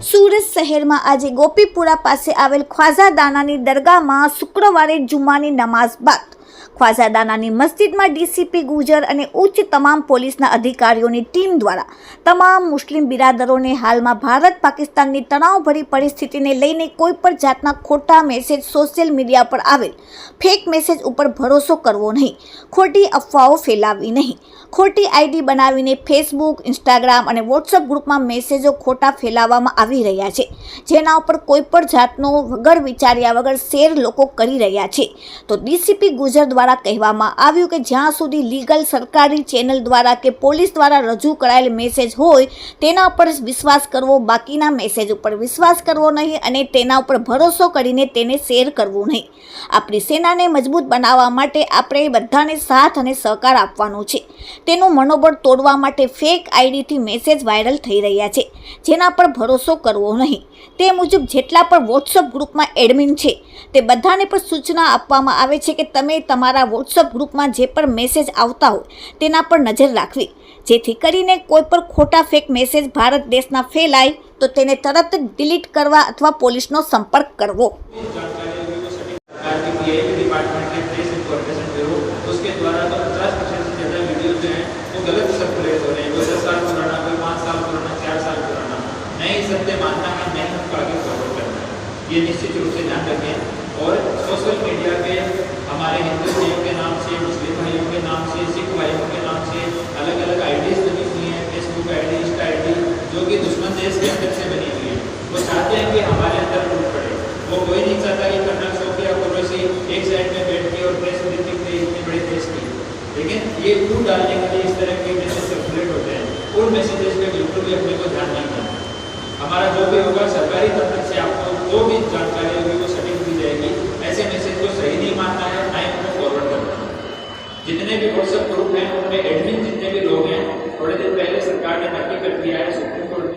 સુરત શહેરમાં આજે ગોપીપુરા પાસે આવેલ ખ્વાઝાદાનાની દરગાહમાં શુક્રવારે જુમાની નમાઝ બાદ ખ્વાઝાદાનાની મસ્જિદમાં ડીસીપી ગુજર અને ઉચ્ચ તમામ પોલીસના અધિકારીઓની ટીમ દ્વારા તમામ મુસ્લિમ બિરાદરોને હાલમાં ભારત પાકિસ્તાનની તણાવભરી પરિસ્થિતિને લઈને કોઈ પણ જાતના ખોટા મેસેજ સોશિયલ મીડિયા પર આવેલ. ફેક મેસેજ ઉપર ભરોસો કરવો નહીં. ખોટી અફવાઓ ફેલાવવી નહીં. ખોટી આઈડી બનાવીને ફેસબુક ઇન્સ્ટાગ્રામ અને વોટ્સઅપ ગ્રુપમાં મેસેજો ખોટા ફેલાવવામાં આવી રહ્યા છે. જેના ઉપર કોઈ પણ જાતનો વગર વિચાર્યા વગર શેર લોકો કરી રહ્યા છે. તો ડીસીપી ગુજર દ્વારા કહેવામાં આવ્યું કે જ્યાં સુધી લીગલ સરકારી ચેનલ દ્વારા કે પોલીસ દ્વારા રજૂ કરાયેલ મેસેજ હોય, તેના ઉપર વિશ્વાસ કરવો, બાકીના મેસેજ ઉપર વિશ્વાસ કરવો નહીં અને તેના ઉપર ભરોસો કરીને તેને શેર કરવું નહીં. આપણી સેનાને મજબૂત બનાવવા માટે આપણે બધાને સાથ અને સહકાર આપવાનો છે. તેનું મનોબળ તોડવા માટે ફેક આઈડીથી મેસેજ વાયરલ થઈ રહ્યા છે, જેના પર ભરોસો કરવો નહીં. તે મુજબ જેટલા પણ વોટ્સઅપ ગ્રુપમાં એડમિન છે, તે બધાને પણ સૂચના આપવામાં આવે છે કે તમે તમારા વોટ્સઅપ ગ્રુપમાં જે પણ મેસેજ આવતા હોય તેના પર નજર રાખવી જેથી કરીને કોઈ પણ ખોટા ફેક મેસેજ ભારત દેશના ફેલાય તો તેને તરત જ ડિલીટ કરવા અથવા પોલીસનો સંપર્ક કરવો सरकार की पी डिपार्टमेंट के प्रेस इंफॉर्मेशन ब्यूरो उसके द्वारा के एक साइड में बैठ के और प्रेस भी दिख रही इतने बड़े देश की लेकिन ये टू डालने के लिए इस तरह के मैसेज सर्कुलेट होते हैं। उन मैसेजेस में बिल्कुल भी अपने को ध्यान नहीं देना। हमारा जो भी होगा, सरकारी तंत्र से आपको जो भी जानकारी होगी, वो सटीक दी जाएगी। ऐसे मैसेज को सही नहीं मानना है, ना ही उनको फॉरवर्ड करना है। जितने भी व्हाट्सएप ग्रुप हैं, उनमें एडमिन जितने भी लोग हैं, थोड़े दिन पहले सरकार ने नक्की कर दिया है